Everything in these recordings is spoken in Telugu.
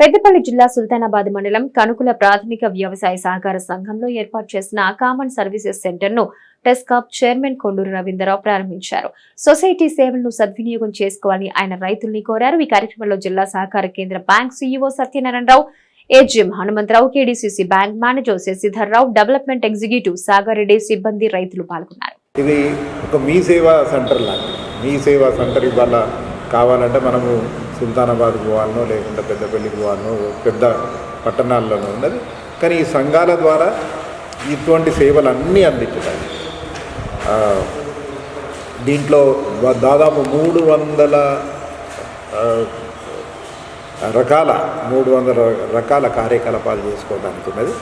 పెద్దపల్లి జిల్లా సుల్తానాబాద్ మండలం కనుకుల ప్రాథమిక వ్యవసాయ సహకార సంఘంలో ఏర్పాటు చేసిన కామన్ సర్వీసెస్ సెంటర్ను టెస్కాప్ చైర్మన్ కొండూరు రవీంద్రరావు ప్రారంభించారు. సొసైటీ సేవలను సద్వినియోగం చేసుకోవాలని ఆయన రైతుల్ని కోరారు. ఈ కార్యక్రమంలో జిల్లా సహకార కేంద్ర bank CEO Satyanarayanarao AGM Hanumantharao KDCC bank manager Shashidhar Rao development executive Sagareddy సిబ్బంది రైతులు పాల్గొన్నారు. ఇది ఒక మీ సేవా సెంటర్ లాంటి మీ సేవా సెంటర్ ఇవాళ కావాలంటే మనము సుల్తానాబాద్ పోవాలనో లేకుంటే పెద్దపల్లికి పోవాలనో పెద్ద పట్టణాల్లోనూ ఉన్నది. కానీ ఈ సంఘాల ద్వారా ఇటువంటి సేవలు అన్నీ అందించుతాయి దీంట్లో దాదాపు మూడు వందల రకాల మూడు వందల రకాల కార్యకలాపాలు చేసుకోవడానికి ఉన్నది.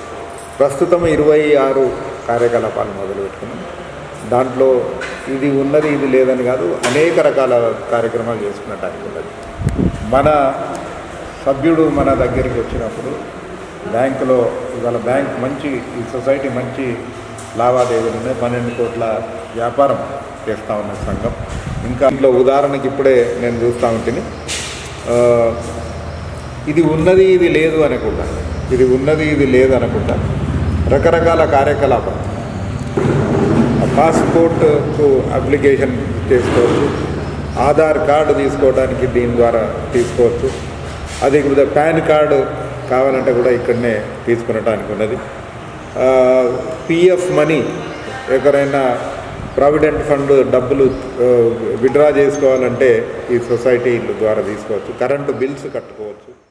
ప్రస్తుతం ఇరవై ఆరు కార్యకలాపాలు మొదలుపెట్టుకున్నాం. దాంట్లో ఇది ఉన్నది ఇది లేదని కాదు అనేక రకాల కార్యక్రమాలు చేసుకున్నట్టు ఉన్నది. మన సభ్యుడు మన దగ్గరికి వచ్చినప్పుడు బ్యాంకులో ఇవాళ బ్యాంక్ మంచి ఈ సొసైటీ మంచి లావాదేవీలు ఉన్నాయి. పన్నెండు కోట్ల వ్యాపారం చేస్తూ ఉన్న సంఘం. ఇంకా ఇంట్లో ఉదాహరణకి ఇప్పుడే నేను చూస్తూ ఉంటుంది ఇది ఉన్నది ఇది లేదు అనకుండా ఇది ఉన్నది ఇది లేదు అనుకుంటా. రకరకాల కార్యకలాపాలు. పాస్పోర్ట్కు అప్లికేషన్ చేసుకోవచ్చు. ఆధార్ కార్డు తీసుకోవడానికి దీని ద్వారా తీసుకోవచ్చు. అది కూడా పాన్ కార్డు కావాలంటే కూడా ఇక్కడనే తీసుకునడానికి ఉన్నది. పిఎఫ్ మనీ ఎక్కడైనా ప్రావిడెంట్ ఫండ్ డబ్బులు విడ్రా చేసుకోవాలంటే ఈ సొసైటీ ద్వారా తీసుకోవచ్చు. కరెంటు బిల్స్ కట్టుకోవచ్చు.